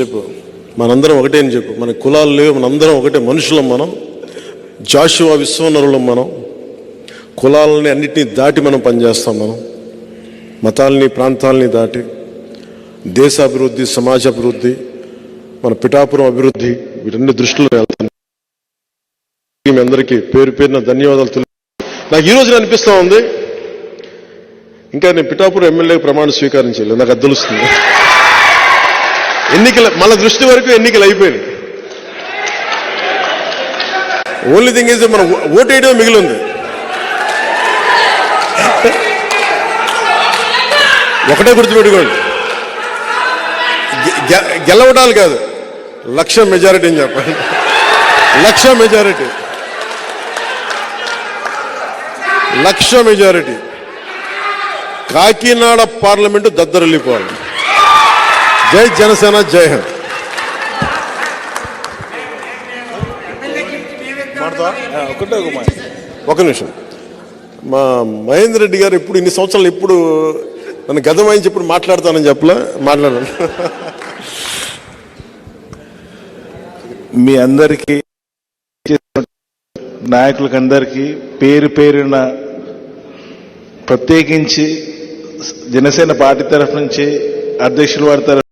చెప్పు. మనందరం ఒకటే అని చెప్పు. మన కులాలు లేవు మనందరం ఒకటే. మనుషులం మనం జాషువా విశ్వనరులం మనం. కులాలని అన్నిటినీ దాటి మనం పనిచేస్తాం మనం. మతాల్ని ప్రాంతాలని దాటి. దేశ అభివృద్ధి సమాజ అభివృద్ధి మన పిఠాపురం అభివృద్ధి వీటన్ని దృష్టిలో వెళ్తాను మీ అందరికీ పేరు పేరున ధన్యవాదాలు తెలు నాకు ఈరోజు అనిపిస్తూ ఉంది. ఇంకా నేను పిఠాపురం ఎమ్మెల్యే ప్రమాణ స్వీకారం చేయలేదు. నాకు అది తెలుస్తుంది. ఎన్నికల మన దృష్టి వరకు ఎన్నికలు అయిపోయినాయి. ఓన్లీ థింగ్ ఈజ్ మనం ఓటు మిగిలింది. ఒకటే గుర్తుపెట్టుకోండి. గెలవడాలు కాదు. లక్ష మెజారిటీ అని చెప్పండి. Lakh majority. Lakh majority. Kakinada parliament వెళ్ళిపోవాలి జై జనసేన జై హింద్. ఒకటే ఒక నిమిషం. మా మహేందర్ రెడ్డి గారు ఇప్పుడు ఇన్ని సంవత్సరాలు ఎప్పుడు నన్ను గతమాయించి ఇప్పుడు మాట్లాడతానని చెప్పలే? మాట్లాడాను మీ అందరికీ నాయకులకి అందరికీ పేరు పేరున ప్రత్యేకించి జనసేన పార్టీ తరఫు నుంచి అధ్యక్షుల వారి తరఫు